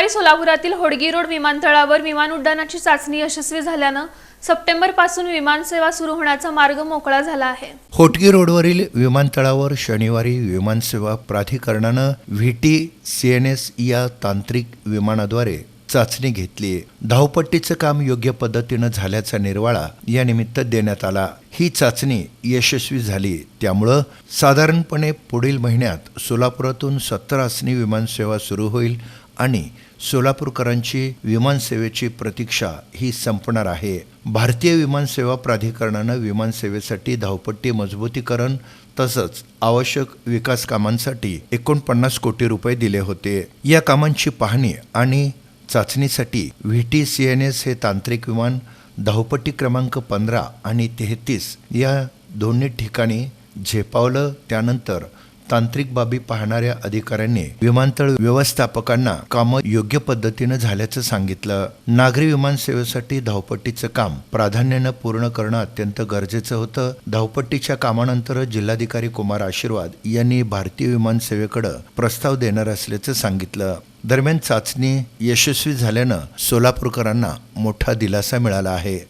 शनिवारी सोलापुरातील होडगी रोड विमानतळावर विमान उड्डाणाची चाचणी यशस्वी झाल्यानं सप्टेंबरपासून विमानसेवा सुरू होण्याचा मार्ग मोकळा झाला आहे. होटगी रोडवरील विमानतळावर शनिवारी विमानसेवा प्राधिकरणानं V T C N S या तांत्रिक विमानाद्वारे चाचणी घेतली धावपट्टीचं काम योग्य पद्धतीनं झाल्याचा निर्वाळा या निमित्त देण्यात आला. ही चाचणी यशस्वी झाली. त्यामुळं साधारणपणे पुढील महिन्यात सोलापुरातून सत्तर आसनी विमानसेवा सुरू होईल आणि सोलापूरकरांची विमानसेवेची प्रतीक्षा ही संपणार आहे. भारतीय विमानसेवा प्राधिकरणानं विमानसेवेसाठी धावपट्टी मजबूतीकरण तसंच आवश्यक विकास कामांसाठी एकोणपन्नास कोटी रुपये दिले होते. या कामांची पाहणी आणि चाचणीसाठी V T C N S हे तांत्रिक विमान धावपट्टी क्रमांक पंधरा आणि तेहतीस या दोन्ही ठिकाणी झेपावलं. त्यानंतर तांत्रिक बाबी पाहणाऱ्या अधिकाऱ्यांनी विमानतळ व्यवस्थापकांना कामं योग्य पद्धतीनं झाल्याचं सांगितलं. नागरी विमानसेवेसाठी धावपट्टीचं काम प्राधान्यानं पूर्ण करणं अत्यंत गरजेचं होतं. धावपट्टीच्या कामानंतर जिल्हाधिकारी कुमार आशीर्वाद यांनी भारतीय विमानसेवेकडे प्रस्ताव देणार असल्याचं सांगितलं. दरम्यान चाचणी यशस्वी झाल्यानं सोलापूरकरांना मोठा दिलासा मिळाला आहे.